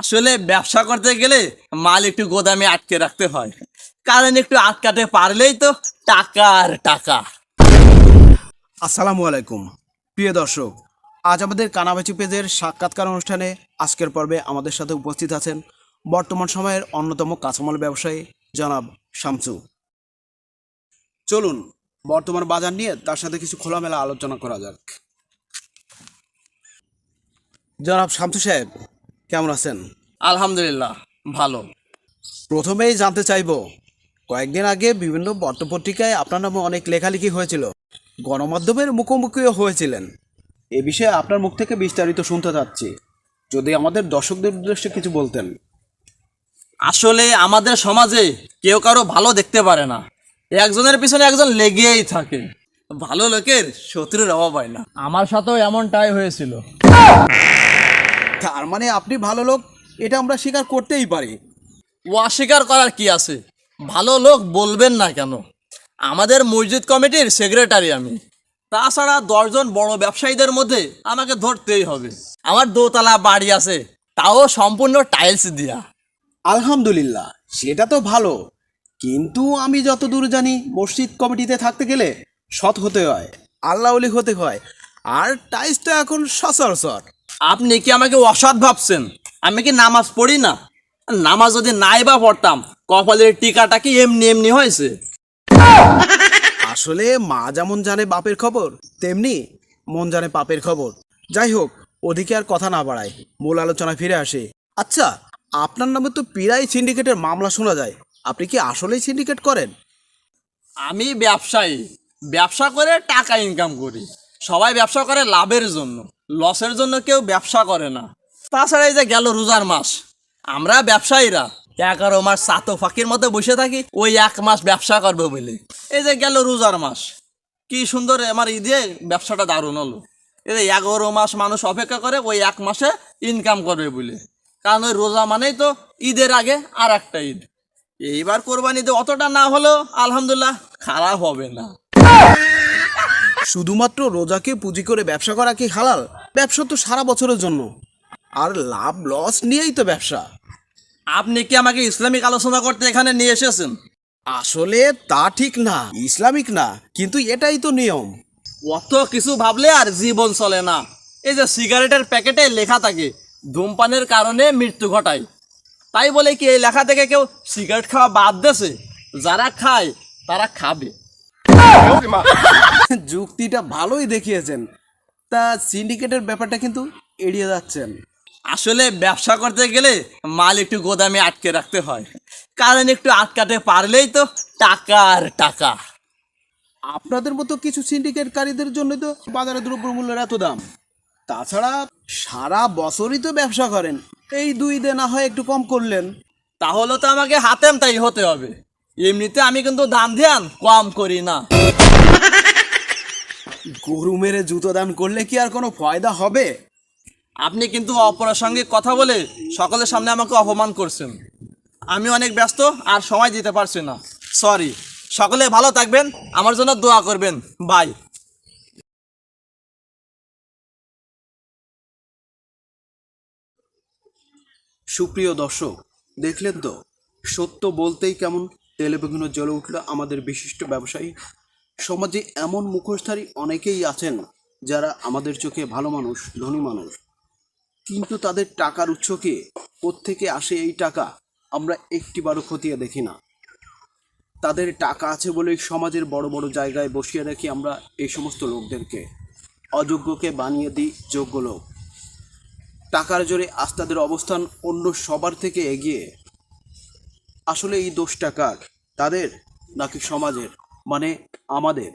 আসলে ব্যবসা করতে গেলে মাল একটু গোদামে আটকে রাখতে হয়। কারণ একটু আটকাতে পারলেই তো টাকা আর টাকা। আসসালামু আলাইকুম। প্রিয় দর্শক, আজ আমাদের কানাবাচি পেজের সাক্ষাৎকার অনুষ্ঠানে আজকের পর্বে আমাদের সাথে উপস্থিত আছেন বর্তমান সময়ের অন্যতম কাঁচামাল ব্যবসায়ী জনাব শামসু। চলুন, বর্তমান বাজার নিয়ে তার সাথে কিছু খোলামেলা আলোচনা করা যাক। জনাব শামসু সাহেব কেমন আছেন? আলহামদুলিল্লাহ ভালো। প্রথমেই জানতে চাইব কয়েকদিন আগে বিভিন্ন পত্রপত্রিকায় আপনার নামে অনেক লেখালেখি হয়েছিল গণমাধ্যমের মুখোমুখিও হয়েছিলেন। এ বিষয়ে আপনার মুখ থেকে বিস্তারিত শুনতে চাচ্ছি। যদি আমাদের দর্শকদের উদ্দেশ্যে কিছু বলতেন। আসলে আমাদের সমাজে কেউ কারও ভালো দেখতে পারে না। একজনের পিছনে একজন লেগেই থাকে। ভালো লোকের শত্রুর অভাব হয় না। আমার সাথেও এমনটাই হয়েছিল। তার মানে আপনি ভালো লোক এটা আমরা স্বীকার করতেই পারি। ও অস্বীকার করার কি আছে? ভালো লোক বলবেন না কেন? আমাদের মসজিদ কমিটির সেক্রেটারি আমি। তাছাড়া দশজন বড় ব্যবসায়ীদের মধ্যে আমাকে ধরতেই হবে। আমার দোতলা বাড়ি আছে তাও সম্পূর্ণ টাইলস দিয়া। আলহামদুলিল্লাহ সেটা তো ভালো। কিন্তু আমি যতদূর জানি মসজিদ কমিটিতে থাকতে গেলে সৎ হতে হয় আল্লাহলি হতে হয় আর টাইস তো এখন সচরাচর। আপনি কি আমাকে অসৎ ভাবছেন? আমি কি নামাজ পড়ি না? নামাজ যদি নাই বা পড়তাম কপালের টিকাটা কি এমনি এমনি হয়েছে? আসলে মা যেমন জানে বাপের খবর তেমনি মন জানে পাপের খবর। যাই হোক ওদিকে আর কথা না বাড়ায় মূল আলোচনা ফিরে আসে। আচ্ছা আপনার নামে তো পিরাই সিন্ডিকেটের মামলা শোনা যায়। আপনি কি আসলেই সিন্ডিকেট করেন? আমি ব্যবসায়ী। ব্যবসা করে টাকা ইনকাম করি। সবাই ব্যবসা করে লাভের জন্য, লসের জন্য কেউ ব্যবসা করে না। তাছাড়া এই যে গেল রোজার মাস, আমরা ব্যবসায়ীরা এগারো মাস সাতো ফাঁকির মধ্যে বসে থাকি, ওই এক মাস ব্যবসা করবে বলে। এই যে গেল রোজার মাস, কি সুন্দর আমার ঈদে ব্যবসাটা দারুণ হলো। এই যে এগারো মাস মানুষ অপেক্ষা করে, ওই এক মাসে ইনকাম করবে বলে। কারণ ওই রোজা মানেই তো ঈদের আগে আর একটা ঈদ। এইবার কোরবানিতে অতটা না হলেও আলহামদুলিল্লাহ খারাপ হবে না। শুধুমাত্র রোজাকে পুঁজি করে ব্যবসা করা কি হালাল? ব্যবসা তো সারা বছরের জন্য। আর লাভ লস নিয়েই তো ব্যবসা। আপনি কি আমাকে ইসলামিক আলোচনা করতে এখানে নিয়ে এসেছেন? আসলে তা ঠিক না ইসলামিক না কিন্তু এটাই তো নিয়ম। অত কিছু ভাবলে আর জীবন চলে না। এই যে সিগারেটের প্যাকেটে লেখা থাকে ধূমপানের কারণে মৃত্যু ঘটায়। তাই বলে কি এই লেখা থেকে কেউ সিগারেট খাওয়া বাদ দেছে? যারা খায় তারা খাবে। যুক্তিটা ভালোই দেখিয়েছেন। তা সিন্ডিকেটের ব্যাপারটা কিন্তু এড়িয়ে যাচ্ছেন। আসলে ব্যবসা করতে গেলে মাল একটু গোদামে আটকে রাখতে হয়। কারণ একটু আটকাতে পারলেই তো টাকা আর টাকা। আপনাদের মতো কিছু সিন্ডিকেটকারীদের জন্য তো বাজারে দ্রব্যমূল্যের এত দাম। তাছাড়া সারা বছরই তো ব্যবসা করেন। এই দুই দিন না হয় একটু কম করলেন। তাহলে তো আমাকে হাতেম তাই হতে হবে। এমনিতে আমি কিন্তু দাম ধ্যান কম করি না। গরু মেরে জুতো দান করলে কি আর কোনো ফয়দা হবে? আপনি কিন্তু অপ্রাসঙ্গিক কথা বলে সকলের সামনে আমাকে অপমান করছেন। আমি অনেক ব্যস্ত আর সময় দিতে পারছি না। সরি সকলে ভালো থাকবেন আমার জন্য দোয়া করবেন। বাই সুপ্রিয় দর্শক দেখলেন তো? সত্য বলতেই কেমন তেলেবেগুনো জ্বলে উঠল আমাদের বিশিষ্ট ব্যবসায়ী। সমাজে এমন মুখোশধারী অনেকেই আছেন যারা আমাদের চোখে ভালো মানুষ, ধনী মানুষ। কিন্তু তাদের টাকার উৎস কি? কোত্থেকে আসে এই টাকা? আমরা একটিবারও খতিয়ে দেখি না। তাদের টাকা আছে বলেই সমাজের বড় বড় জায়গায় বসিয়ে রাখি আমরা এই সমস্ত লোকদেরকে। অযোগ্যকে বানিয়ে দিই যোগ্য লোক। টাকার জোরে আজ তাদের অবস্থান অন্য সবার থেকে এগিয়ে। আসলে এই দোষ টাকার তাদের নাকি সমাজের মানে আমাদের।